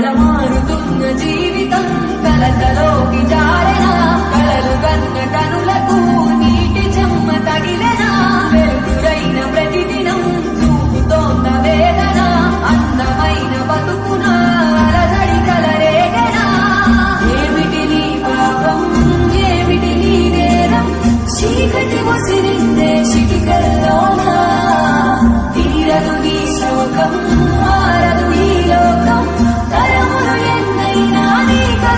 తలమారుతున్న జీవితం కలతలోకి జారనా? కలలు కన్న కనులకు నీటి చెమ్మ తగిలనా? వెలుగురైన ప్రతిదినం చూపుతోన్న వేదన అందమైన బతుకున అలజడి ఏమిటి నీ పాపం? ఏమిటి నీ చీకటి ముసిరిందే చిటికల్లో